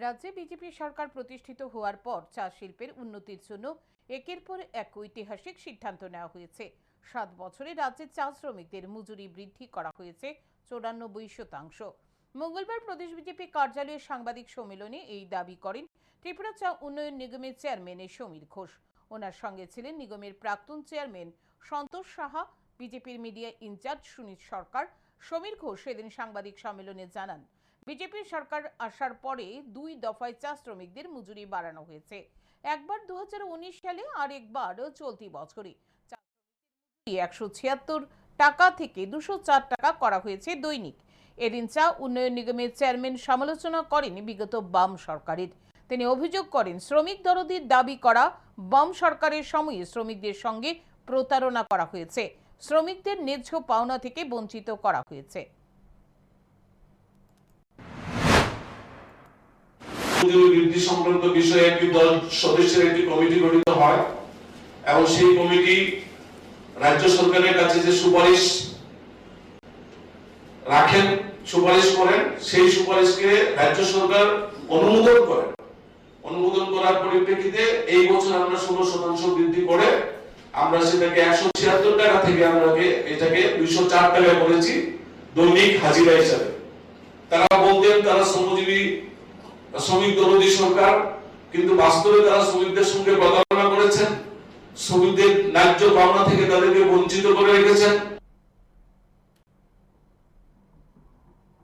রাজ্যে বিজেপি সরকার প্রতিষ্ঠিত হওয়ার পর চা শিল্পের উন্নতির জন্য একের পর এক ঐতিহাসিক সিদ্ধান্ত নেওয়া হয়েছে। সাত বছরে রাজ্যের চা শ্রমিকদের মজুরি বৃদ্ধি করা হয়েছে চৌরানব্বই শতাংশ। মঙ্গলবার প্রদেশ বিজেপি কার্যালয়ে সাংবাদিক সম্মেলনে এই দাবি করেন ত্রিপুরা চা উন্নয়ন নিগমের চেয়ারম্যান সমীর ঘোষ। ওনার সঙ্গে ছিলেন নিগমের প্রাক্তন চেয়ারম্যান সন্তোষ সাহা, বিজেপির মিডিয়া ইনচার্জ সুনীত সরকার। সমীর ঘোষ সেদিন সাংবাদিক সম্মেলনে জানান বিজেপির সরকার আসার পরে দুই দফায় চা শ্রমিকদের মজুরি বাড়ানো হয়েছে। একবার দু হাজার উনিশ সালে আর একবার চলতি বছরে। চা একশো ছিয়াত্তর টাকা থেকে দুশো চার টাকা করা হয়েছে দৈনিক। এদিন চা উন্নয়ন নিগমের চেয়ারম্যান সমালোচনা করেন বিগত বাম সরকারের। তিনি অভিযোগ করেন, শ্রমিক দরদির দাবি করা বাম সরকারের সময়ে শ্রমিকদের সঙ্গে প্রতারণা করা হয়েছে। শ্রমিকদের ন্যায্য পাওনা থেকে বঞ্চিত করা হয়েছে। মজুরি সংক্রান্ত বিষয়ে একটি দল সদস্যের একটি কমিটি গঠিত হয় এবং সেই কমিটি রাজ্য সরকারের কাছে যে সুপারিশ রাখেন, সুপারিশ করেন, সেই সুপারিশকে রাজ্য সরকার অনুমোদন করেন। অনুমোদন করার পরিপ্রেক্ষিতে এই বছর আমরা ষোলো শতাংশ বৃদ্ধি করে আমরা সেটাকে একশো ছিয়াত্তর টাকা থেকে আমরা এটাকে দুইশো চার টাকা করেছি দৈনিক হাজিরা হিসাবে। তারা বলতেন তারা শ্রমজীবী শ্রমিক দরদী সরকার, কিন্তু বাস্তবে তারা শ্রমিকদের সঙ্গে প্রতারণা করেছেন, শ্রমিকদের ন্যায্য পাওনা থেকে তাদেরকে বঞ্চিত করে রেখেছেন।